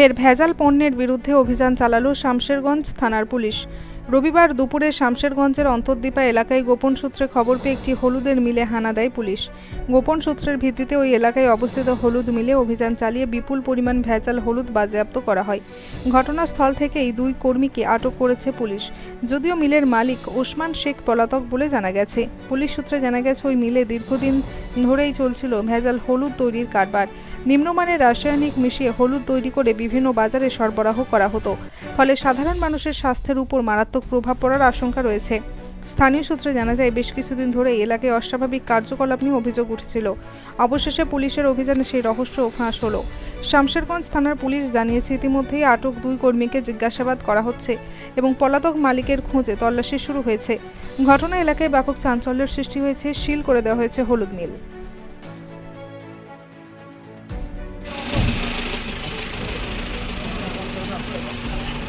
ফের ভেজাল পণ্যের বিরুদ্ধে অভিযান চালালো শামশেরগঞ্জ থানার পুলিশ। রবিবার দুপুরে শামশেরগঞ্জের অন্তর্দীপা এলাকায় গোপন সূত্রে খবর পেয়ে একটি হলুদের মিলে হানা দেয় পুলিশ। গোপন সূত্রের ভিত্তিতে ওই এলাকায় অবস্থিত হলুদ মিলে অভিযান চালিয়ে বিপুল পরিমাণ ভেজাল হলুদ বাজেয়াপ্ত করা হয়। ঘটনাস্থল থেকে এই দুই কর্মীকে আটক করেছে পুলিশ। যদিও মিলের মালিক ওসমান শেখ পলাতক বলে জানা গেছে। পুলিশ সূত্রে জানা গেছে, ওই মিলে দীর্ঘদিন ধরেই চলছিল ভেজাল হলুদ তৈরির কারবার। নিম্নমানের রাসায়নিক মিশিয়ে হলুদ তৈরি করে বিভিন্ন বাজারে সরবরাহ করা হতো। ফলে সাধারণ মানুষের স্বাস্থ্যের উপর মারাত্মক প্রভাব পড়ার আশঙ্কা রয়েছে। স্থানীয় সূত্রে জানা যায়, বেশ কিছুদিন ধরে এলাকায় অস্বাভাবিক কার্যকলাপ নিয়ে অভিযোগ উঠেছিল। অবশেষে পুলিশের অভিযানে সেই রহস্য ফাঁস হলো। শামশেরগঞ্জ থানার পুলিশ জানিয়েছে, ইতিমধ্যেই আটক দুই কর্মীকে জিজ্ঞাসাবাদ করা হচ্ছে এবং পলাতক মালিকের খোঁজে তল্লাশি শুরু হয়েছে। ঘটনা এলাকায় ব্যাপক চাঞ্চল্যের সৃষ্টি হয়েছে, সিল করে দেওয়া হয়েছে হলুদ মিল। Thank you.